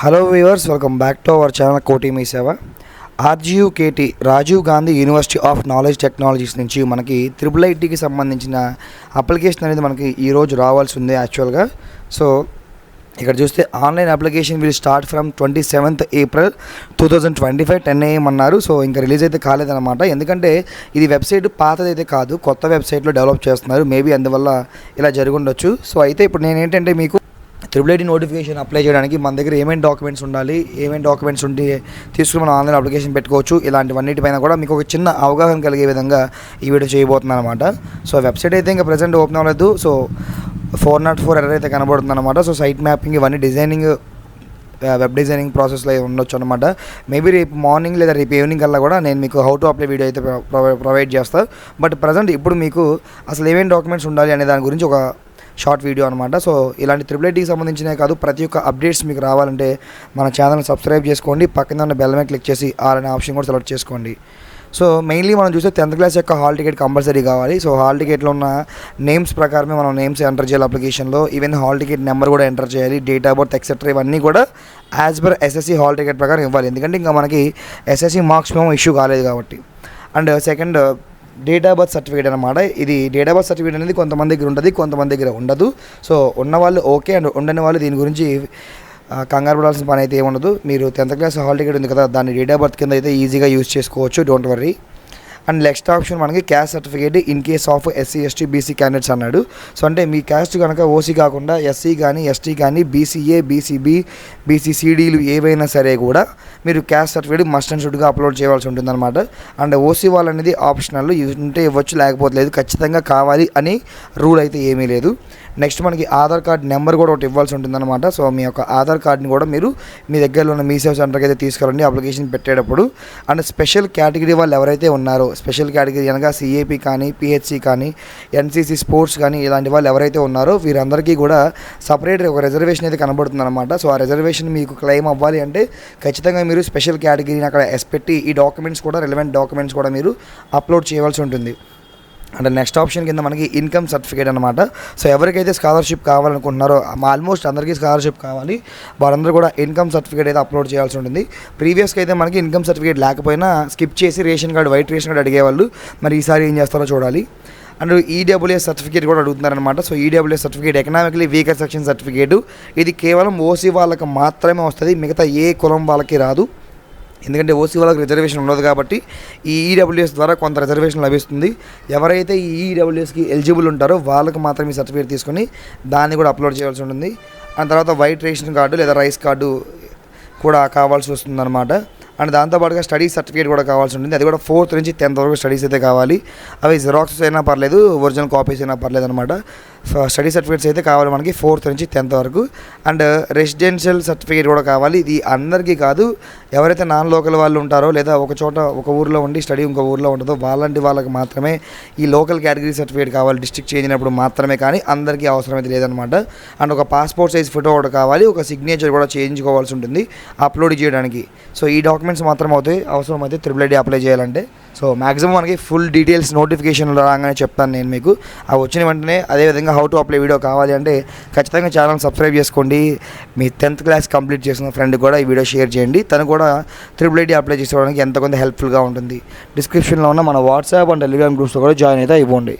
Hello viewers welcome back to our channel కోటి మీ సేవ RGU KT Rajiv Gandhi university of knowledge technologies నుంచి మనకి triple ఐటీకి సంబంధించిన అప్లికేషన్ అనేది మనకి ఈరోజు రావాల్సి ఉంది యాక్చువల్గా సో ఇక్కడ చూస్తే online application will start from twenty seventh April two thousand twenty five ten AM అన్నారు. సో ఇంకా రిలీజ్ అయితే కాలేదన్నమాట. ఎందుకంటే ఇది వెబ్సైట్ పాతదైతే కాదు కొత్త వెబ్సైట్లో డెవలప్ చేస్తున్నారు. మేబీ అందువల్ల ఇలా జరుగుండొచ్చు సో అయితే ఇప్పుడు నేను ఏంటంటే మీకు త్రిబుల్ ఐటీ నోటిఫికేషన్ అప్లై చేయడానికి మన దగ్గర ఏమేమి డాక్యుమెంట్స్ ఉండాలి ఏమేమి డాక్యుమెంట్స్ ఉంటే తీసుకుని మనం ఆన్లైన్ అప్లికేషన్ పెట్టుకోవచ్చు. ఇలాంటివన్నిటిపైన కూడా మీకు ఒక చిన్న అవగాహన కలిగే విధంగా ఈ వీడియో చేయబోతున్నాను అనమాట సో వెబ్సైట్ అయితే ఇంకా ప్రజెంట్ ఓపెన్ అవ్వలేదు. So four not four error అయితే కనబడుతుంది అనమాట సో సైట్ మ్యాపింగ్ ఇవన్నీ డిజైనింగ్ వెబ్ డిజైనింగ్ ప్రాసెస్లో ఉండొచ్చు అనమాట మేబీ రేపు మార్నింగ్ లేదా రేపు ఈవినింగ్ కల్లా కూడా నేను మీకు హౌ టు అప్లై వీడియో అయితే ప్రొవైడ్ చేస్తాను బట్ ప్రజెంట్ ఇప్పుడు మీకు అసలు ఏమేమి డాక్యుమెంట్స్ ఉండాలి అనే దాని గురించి ఒక షార్ట్ వీడియో అనమాట సో ఇలాంటి త్రిబుల్ ఐటీకి సంబంధించినవి కాదు ప్రతి ఒక్క అప్డేట్స్ మీకు రావాలంటే మన ఛానల్ సబ్స్క్రైబ్ చేసుకోండి. పక్కన ఉన్న బెల్ మీద క్లిక్ చేసి ఆర్ అనే ఆప్షన్ కూడా సెలెక్ట్ చేసుకోండి. సో మెయిన్లీ మనం చూస్తే టెన్త్ క్లాస్ యొక్క హాల్ టికెట్ కంపల్సరీ కావాలి. సో హాల్ టికెట్లో ఉన్న నేమ్స్ ప్రకారమే మనం నేమ్స్ ఎంటర్ చేయాలి అప్లికేషన్లో ఈవెన్ హాల్ టికెట్ నెంబర్ కూడా ఎంటర్ చేయాలి. డేట్ ఆఫ్ బర్త్ ఎక్సెట్రా ఇవన్నీ కూడా as per SSC hall ticket ప్రకారం ఇవ్వాలి. ఎందుకంటే ఇంకా మనకి ఎస్ఎస్సి మార్క్స్ మేము ఇష్యూ కాలేదు కాబట్టి. And second date of birth certificate అనమాట ఇది డేట్ ఆఫ్ బర్త్ సర్టిఫికేట్ అనేది కొంతమంది దగ్గర ఉంటుంది కొంతమంది దగ్గర ఉండదు. సో ఉన్నవాళ్ళు ఓకే అండ్ ఉండని వాళ్ళు దీని గురించి కంగారు పడాల్సిన పని అయితే ఏముండదు. మీరు టెన్త్ క్లాస్ హాల్ టికెట్ ఉంది కదా దాన్ని డేట్ ఆఫ్ బర్త్ కింద అయితే ఈజీగా యూజ్ చేసుకోవచ్చు. Don't worry and next option మనకి caste certificate in case of SC ST BC candidates అన్నాడు. సో అంటే మీ క్యాస్ట్ కనుక ఓసీ కాకుండా ఎస్సీ కానీ ఎస్టీ కానీ బీసీఏ బీసీబీ బీసీసీడీలు ఏవైనా సరే కూడా మీరు క్యాస్ట్ సర్టిఫికేట్ మస్ట్ అండ్ షుడ్గా అప్లోడ్ చేయాల్సి ఉంటుందన్నమాట. అండ్ ఓసీ వాళ్ళు అనేది ఆప్షనల్ ఉంటే ఇవ్వచ్చు లేకపోతే లేదు. ఖచ్చితంగా కావాలి అని రూల్ అయితే ఏమీ లేదు. నెక్స్ట్ మనకి ఆధార్ కార్డ్ నెంబర్ కూడా ఒకటి ఇవ్వాల్సి ఉంటుందన్నమాట. సో మీ యొక్క ఆధార్ కార్డ్ని కూడా మీరు మీ దగ్గరలో ఉన్న మీ సేవ సెంటర్కి అయితే తీసుకురండి అప్లికేషన్ పెట్టేటప్పుడు. అండ్ స్పెషల్ కేటగిరీ వాళ్ళు ఎవరైతే ఉన్నారో స్పెషల్ కేటగిరీ అనగా సిఏపి కానీ పిహెచ్సి కానీ ఎన్సీసీ స్పోర్ట్స్ కానీ ఇలాంటి వాళ్ళు ఎవరైతే ఉన్నారో వీరందరికీ కూడా సపరేట్ ఒక రిజర్వేషన్ అయితే కనబడుతుందన్నమాట. సో ఆ రిజర్వేషన్ మీకు క్లెయిమ్ అవ్వాలి అంటే ఖచ్చితంగా మీరు స్పెషల్ కేటగిరీని అక్కడ ఎస్ పెట్టి ఈ డాక్యుమెంట్స్ కూడా రిలవెంట్ డాక్యుమెంట్స్ కూడా మీరు అప్లోడ్ చేయవలసి ఉంటుంది. అండ్ నెక్స్ట్ ఆప్షన్ కింద మనకి ఇన్కమ్ సర్టిఫికేట్ అనమాట సో ఎవరికైతే స్కాలర్షిప్ కావాలనుకుంటున్నారో ఆల్మోస్ట్ అందరికీ స్కాలర్షిప్ కావాలి. వారందరూ కూడా ఇన్కమ్ సర్టిఫికేట్ అయితే అప్లోడ్ చేయాల్సి ఉంటుంది. ప్రీవియస్గా అయితే మనకి ఇన్కమ్ సర్టిఫికేట్ లేకపోయినా స్కిప్ చేసి ration card white ration card అడిగేవాళ్ళు. మరి ఈసారి ఏం చేస్తారో చూడాలి. అండ్ ఈడబ్ల్యూఎస్ సర్టిఫికేట్ కూడా అడుగుతున్నారనమాట so EWS certificate economically weaker section certificate. ఇది కేవలం ఓసీ వాళ్ళకి మాత్రమే వస్తుంది. మిగతా ఏ కులం వాళ్ళకి రాదు. ఎందుకంటే ఓసీ వాళ్ళకి రిజర్వేషన్ ఉండదు కాబట్టి ఈ ఈడబ్ల్యూఎస్ ద్వారా కొంత రిజర్వేషన్ లభిస్తుంది. ఎవరైతే ఈ ఈడబ్ల్యూఎస్కి ఎలిజిబుల్ ఉంటారో వాళ్ళకి మాత్రం ఈ సర్టిఫికేట్ తీసుకొని దాన్ని కూడా అప్లోడ్ చేయాల్సి ఉంటుంది. ఆ తర్వాత వైట్ రేషన్ కార్డు లేదా రైస్ కార్డు కూడా కావాల్సి వస్తుందన్నమాట. అండ్ దాంతోపాటుగా స్టడీ సర్టిఫికేట్ కూడా కావాల్సి ఉంటుంది. అది కూడా ఫోర్త్ నుంచి టెన్త్ వరకు స్టడీస్ అయితే కావాలి. అవి జిరాక్స్ అయినా పర్లేదు ఒరిజినల్ కాపీస్ అయినా పర్లేదు అనమాట స్టడీ సర్టిఫికేట్స్ అయితే కావాలి మనకి ఫోర్త్ నుంచి టెన్త్ వరకు. అండ్ రెసిడెన్షియల్ సర్టిఫికేట్ కూడా కావాలి. ఇది అందరికీ కాదు ఎవరైతే నాన్ లోకల్ వాళ్ళు ఉంటారో లేదా ఒక చోట ఒక ఊర్లో ఉండి స్టడీ ఇంకో ఊర్లో ఉంటుందో వాళ్ళంటి వాళ్ళకి మాత్రమే ఈ లోకల్ కేటగిరీ సర్టిఫికేట్ కావాలి. డిస్ట్రిక్ట్ చేంజ్ అయినప్పుడు మాత్రమే కానీ అందరికీ అవసరం అయితే లేదనమాట అండ్ ఒక పాస్పోర్ట్ సైజ్ ఫోటో ఒకటి కావాలి. ఒక సిగ్నేచర్ కూడా చేయించుకోవాల్సి ఉంటుంది అప్లోడ్ చేయడానికి. సో ఈ డాక్యుమెంట్స్ మాత్రం అవుతాయి. అవసరం అయితే త్రిబుల్ ఐడి అప్లై చేయాలంటే. సో మాక్సిమం మనకి ఫుల్ డీటెయిల్స్ నోటిఫికేషన్ రాగానే చెప్తాను నేను మీకు. అవి వచ్చిన వెంటనే అదేవిధంగా హౌ టు అప్లై వీడియో కావాలి అంటే ఖచ్చితంగా ఛానల్ సబ్స్క్రైబ్ చేసుకోండి. మీ టెన్త్ క్లాస్ కంప్లీట్ చేసిన ఫ్రెండ్ కూడా ఈ వీడియో షేర్ చేయండి. తను కూడా త్రిబుల్ ఐడి అప్లై చేసుకోవడానికి ఎంత కొంత హెల్ప్ఫుల్గా ఉంటుంది. డిస్క్రిప్షన్లో ఉన్న మన వాట్సాప్ అండ్ టెలిగ్రామ్ గ్రూప్స్లో కూడా జాయిన్ అయితే ఇవ్వండి